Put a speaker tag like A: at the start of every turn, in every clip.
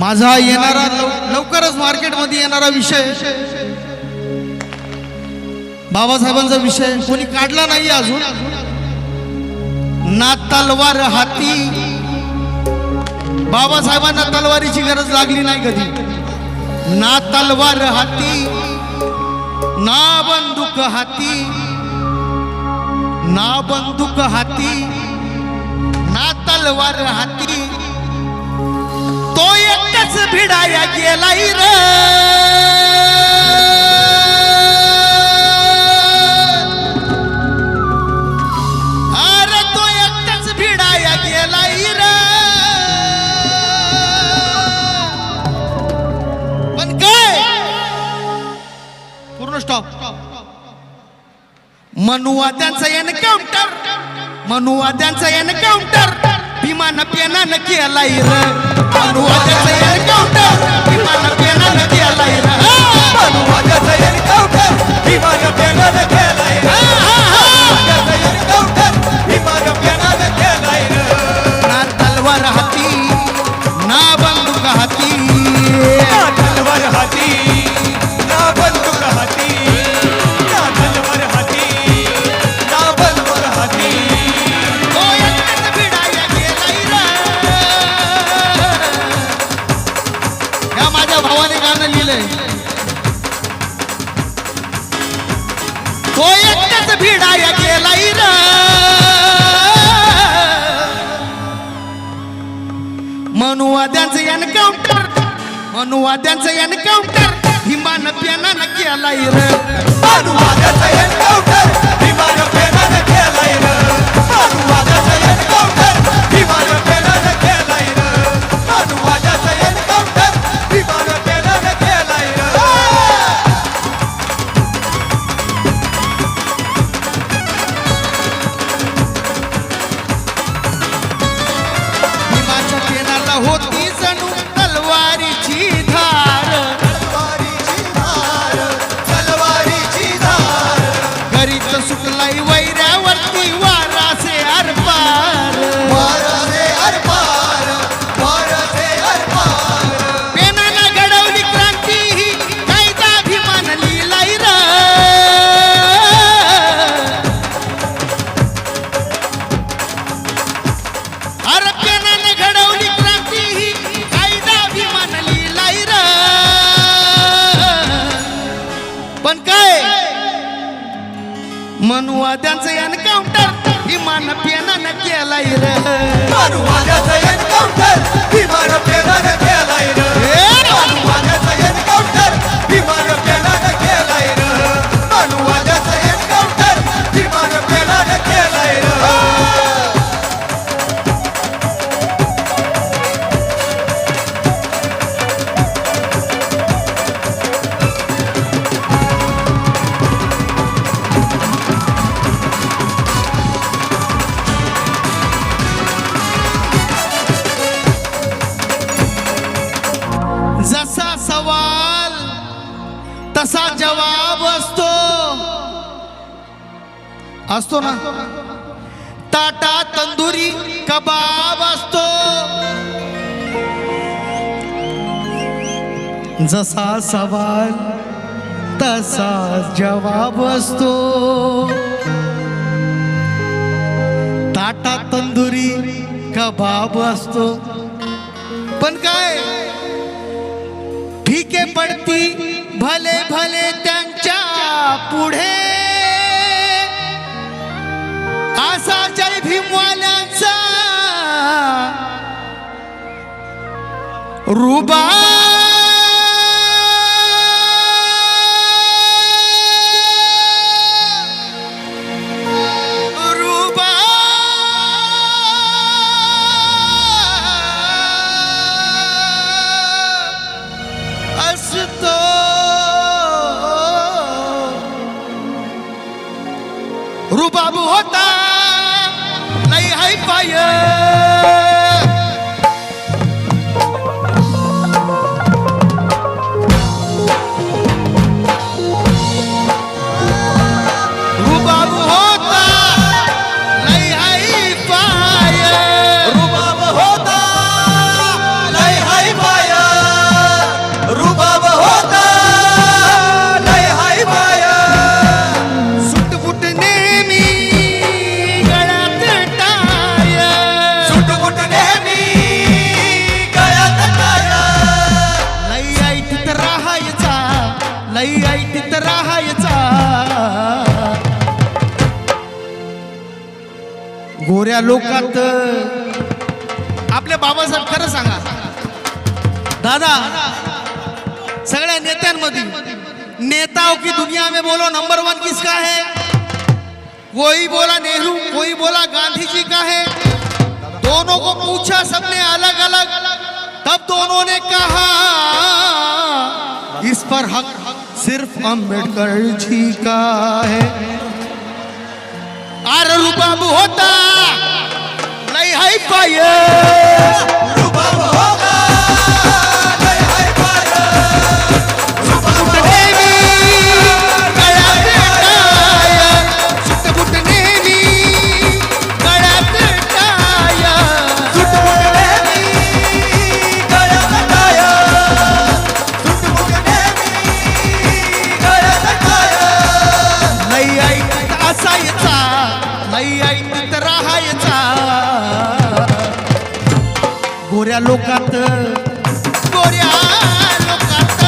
A: माझा येणारा लव- लवकरच मार्केटमध्ये येणारा विषय. बाबासाहेबांचा विषय. कोणी काढला नाही अजून. ना तलवार हाती. बाबासाहेबांना तलवारीची गरज लागली नाही कधी. ना तलवार हाती. ना बंदूक हाती. ना बंदूक हाती. ना तलवार हाती. तो एकटाच भिडाया गेलाय र. अरे तो एकटाच भिडाया गेलाय र. पण काय? पूर्ण स्टॉप मनुवाद्यांचा एनकाउंटर मनुवाद्यांचा एनकाउंटर विमान पेनानं केलाय र. मनुवाद्यांचा एनकाउंटर विमान पेनानं केलाय र.
B: अनुवादाचा एन्काउंटर विमान पेनानं केलाय
A: तो एकटाच भिडाया गेलाय र. मनुवाद्यांचं एनकाउंटर मनुवाद्यांचं एनकाउंटर हिमान प्यानानं केलाय र.
B: अनुवादाचा एन्काउंटर
A: год मनुवाद्यांचं एनकाउंटर विमान पेनानं केलाय र
B: अनुवादाचा एन्काउंटर विमान पेनानं केलाय रे. अनुवादाचा एन्काउंटर
A: तसा जवाब असतो. असतो ना? ताटा तंदुरी कबाब असतो. जसा सवाल तसा जवाब असतो. ताटा तंदुरी कबाब असतो. पण काय? फिके पडती भले भले त्यांच्या पुढे. असा जय भीमवाल्यांचा. रुबा रुबा गोऱ्या लोकात. आपले बाबासाहेब खरं सांगा. दादा, सगळ्या नेत्यांमध्ये. नेताओं की दुनिया में बोलो नंबर वन किसका है? कोई बोला नेहरू, कोई बोला गांधी जी का है? दोनों को पूछा, सबने अलग अलग तब दोनों ने कहा, इस पर हक सिर्फ़ अंबेडकर जी का है। अरे रुबाब होता पाये लोकात. गोऱ्या लोकात.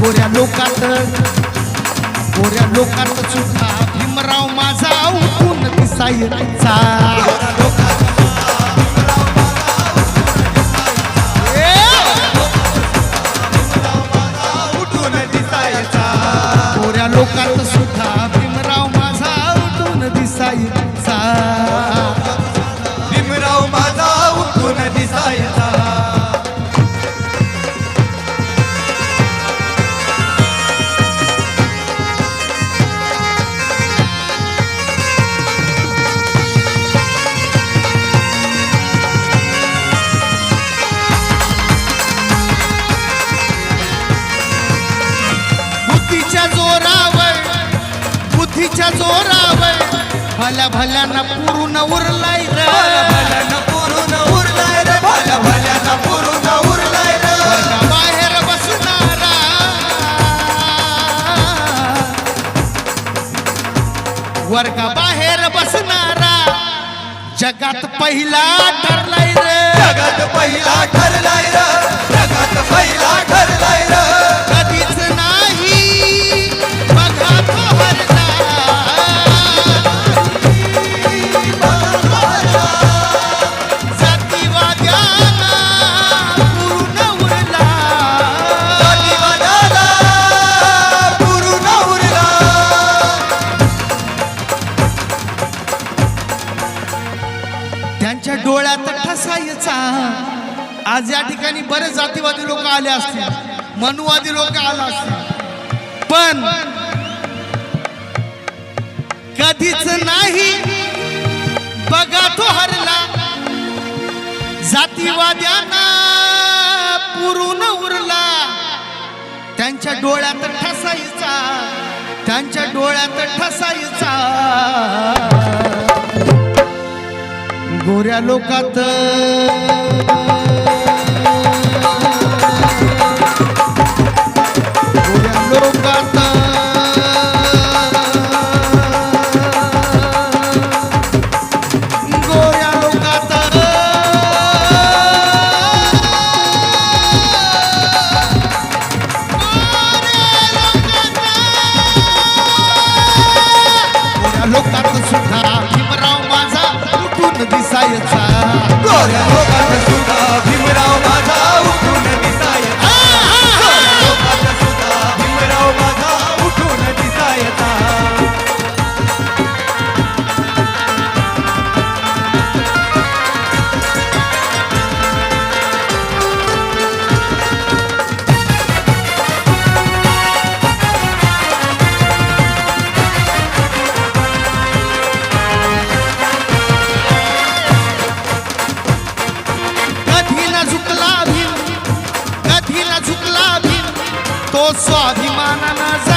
A: गोऱ्या लोकात. गोऱ्या लोकात सुद्धा भीमराव माझा उठून दिसायचा.
B: उठून दिसायचा
A: लोकात सुद्धा भीमराव माझा उठून दिसायचा. बुद्धीच्या जोरावर. उरलाय र.
B: भल्या भल्यानं पुरून उरलाय रे. भल्या भल्यानं पुरून उरलाय रे.
A: बाहेर बसणारा. वर्गा बाहेर बसणारा. जगात पहिला ठरलाय रे.
B: जगात पहिला ठरलाय रे.
A: आज या ठिकाणी बरेच जातीवादी लोक आले असतील. मनुवादी लोक आला असतील. पण कधीच नाही बघा तो हरला. जातीवाद्यांना पुरून उरला. त्यांच्या डोळ्यात ठसायचा. त्यांच्या डोळ्यात ठसायचा. गोऱ्या लोकात. गोऱ्या लोकात. só de Mananazé